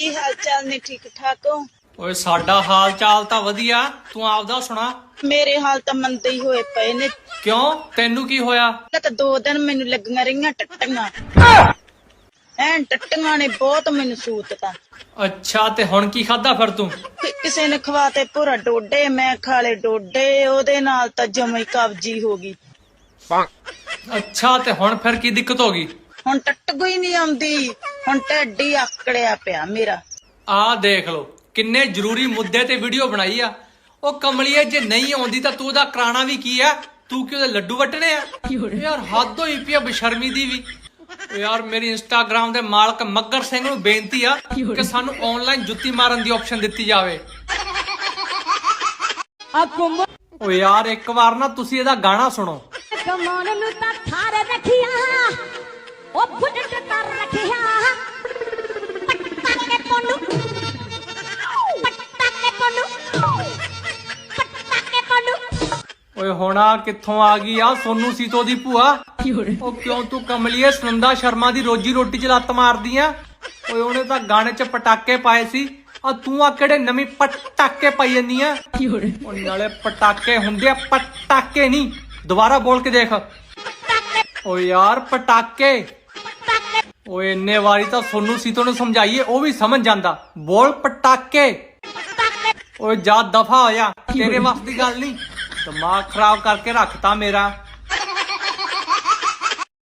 ਕੀ ਹਾਲ ਚਾਲ ਨੇ? ਠੀਕ ਠਾਕ ਹੋ? ਓਏ ਸਾਡਾ ਹਾਲ ਚਾਲ ਤਾਂ ਵਧੀਆ। ਤੂੰ ਆਪਦਾ ਸੁਣਾ। ਮੇਰੇ ਹਾਲ ਤਾਂ ਮੰਦੇ ਹੀ ਹੋਏ ਪਏ ਨੇ। ਕਿਉਂ? ਤੈਨੂੰ ਕੀ ਹੋਇਆ? ਪਹਿਲਾਂ ਤਾਂ ਦੋ ਦਿਨ ਮੈਨੂੰ ਲੱਗੀਆਂ ਰਹੀਆਂ ਟੱਟੀਆਂ। ਐਨ ਟੱਟੀਆਂ ਨੇ ਬਹੁਤ ਮੈਨੂੰ ਸੂਤ ਤਾਂ ਅੱਛਾ ਤੇ ਹੁਣ ਕੀ ਖਾਦਾ ਫਿਰ ਤੂੰ? ਕਿ- ਕਿਸੇ ਨੇ ਖਵਾਤੇ ਪੂਰਾ ਡੋਡੇ ਮੈਂ ਖਾਲੇ ਡੋਡੇ ਉਹਦੇ ਨਾਲ ਤਾਂ ਜਮਾ ਹੀ ਕਬਜੀ ਹੋ ਗਈ। ਅੱਛਾ ਤੇ ਹੁਣ ਫਿਰ ਕੀ ਦਿੱਕਤ ਹੋ ਗਈ? ਹੁਣ ਟੱਟਗੋ ਹੀ ਨਹੀਂ ਆਉਂਦੀ। ਹੁਣ ਢੱਡੀ ਆਕੜਿਆ ਪਿਆ ਮੇਰਾ। ਆਹ ਦੇਖ ਲਓ ਕਿੰਨੇ ਜ਼ਰੂਰੀ ਮੁੱਦੇ ਤੇ ਵੀਡੀਓ ਬਣਾਈ ਆ। ਉਹ ਕਮਲੀਏ ਜੇ ਨਹੀਂ ਆਉਂਦੀ ਤਾਂ ਤੂੰ ਉਹਦਾ ਕਰਾਣਾ ਵੀ ਕੀ ਆ? ਤੂੰ ਕਿ ਉਹਦੇ ਲੱਡੂ ਵਟਣੇ ਆ? ਯਾਰ ਹੱਦ ਹੋਈ ਪਈ ਆ ਬਸ਼ਰਮੀ ਦੀ ਵੀ। ਯਾਰ ਮੇਰੀ ਇੰਸਟਾਗ੍ਰam ਦੇ ਮਾਲਕ ਮੱਗਰ ਸਿੰਘ ਨੂੰ ਬੇਨਤੀ ਆ ਕਿ ਸਾਨੂੰ ਆਨਲਾਈਨ ਜੁੱਤੀ ਮਾਰਨ ਦੀ ਆਪਸ਼ਨ ਦਿੱਤੀ ਜਾਵੇ। ਓ ਯਾਰ ਇੱਕ ਵਾਰ ਨਾ ਤੁਸੀਂ ਇਹਦਾ ਗਾਣਾ ਸੁਣੋ। ਕਮਾਨ ਨੂੰ ਤਾਂ ਥਾਰ ਰੱਖਿਆ। ਉਹ ਬੁੱਢ ਓਏ ਹੁਣ ਆ ਕਿੱਥੋਂ ਆ ਗਈ ਆ? ਸੋਨੂ ਸੀਤੋ ਦੀ ਭੂਆ। ਉਹ ਕਿਉਂ ਤੂੰ ਕਮਲੀਏ ਸੁਨੰਦਾ ਸ਼ਰਮਾ ਦੀ ਰੋਜੀ ਰੋਟੀ ਚ ਲੱਤ ਮਾਰਦੀ ਆ? ਓਏ ਉਹਨੇ ਤਾਂ ਗਾਣੇ ਚ ਪਟਾਕੇ ਪਾਏ ਸੀ। ਆ ਤੂੰ ਆ ਕਿਹੜੇ ਨਵੀਂ ਪਟਾਕੇ ਪਾਈ ਜੰਨੀ ਆ? ਉਹ ਨਾਲੇ ਪਟਾਕੇ ਹੁੰਦੇ ਆ, ਪਟਾਕੇ ਨਹੀਂ। ਦੁਬਾਰਾ ਬੋਲ ਕੇ ਦੇਖ। ਓ ਯਾਰ, ਪਟਾਕੇ। ਓਏ ਇੰਨੇ ਵਾਰੀ ਤਾਂ ਸੋਨੂ ਸੀਤੋ ਨੂੰ ਸਮਝਾਈਏ, ਉਹ ਵੀ ਸਮਝ ਜਾਂਦਾ। ਬੋਲ ਪਟਾਕੇ। ਓਏ ਜਾ ਦਫਾ ਹੋ ਜਾ। ਤੇਰੇ ਵਾਸਤੇ ਦੀ ਗੱਲ ਨਹੀਂ। ਦਿਮਾਗ ਖਰਾਬ ਕਰਕੇ ਰੱਖਤਾ ਮੇਰਾ।